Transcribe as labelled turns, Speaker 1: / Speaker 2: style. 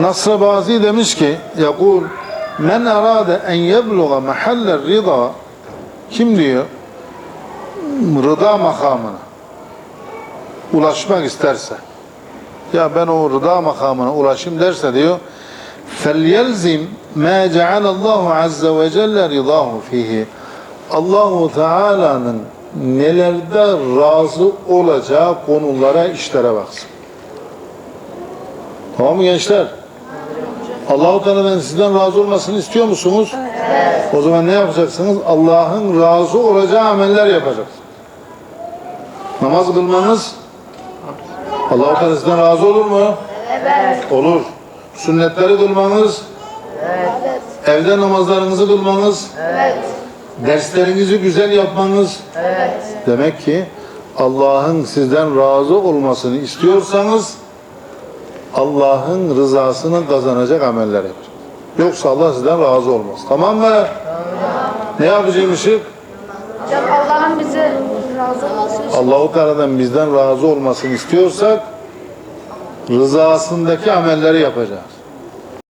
Speaker 1: Nasr Bazi demiş ki yakul men arade en yebluğa mahaller rıda kim diyor rıda makamına ulaşmak isterse ya ben o rıda makamına ulaşayım derse diyor فَلْيَلْزِمْ مَا جَعَلَ اللّٰهُ عَزَّ وَجَلَّ رِضَاهُ فِيهِ Allahu Teala'nın nelerde razı olacağı konulara, işlere baksın. Tamam mı gençler? Allahu Teala'dan sizden razı olmasını istiyor musunuz? Evet. O zaman ne yapacaksınız? Allah'ın razı olacağı ameller yapacaksınız. Namaz kılmanız Allahu Teala sizden razı olur mu? Evet. Olur. Sünnetleri kılmanız Evet. Evde namazlarınızı kılmanız Evet. Derslerinizi güzel yapmanız Evet. Demek ki Allah'ın sizden razı olmasını istiyorsanız Allah'ın rızasını kazanacak ameller yapın. Yoksa Allah sizden razı olmaz. Tamam mı? Tamam. Ne yapacakmışık?
Speaker 2: Allah'ın bize razı olması için
Speaker 1: Allahu Teala'dan bizden razı olmasını istiyorsak rızasındaki amelleri yapacağız.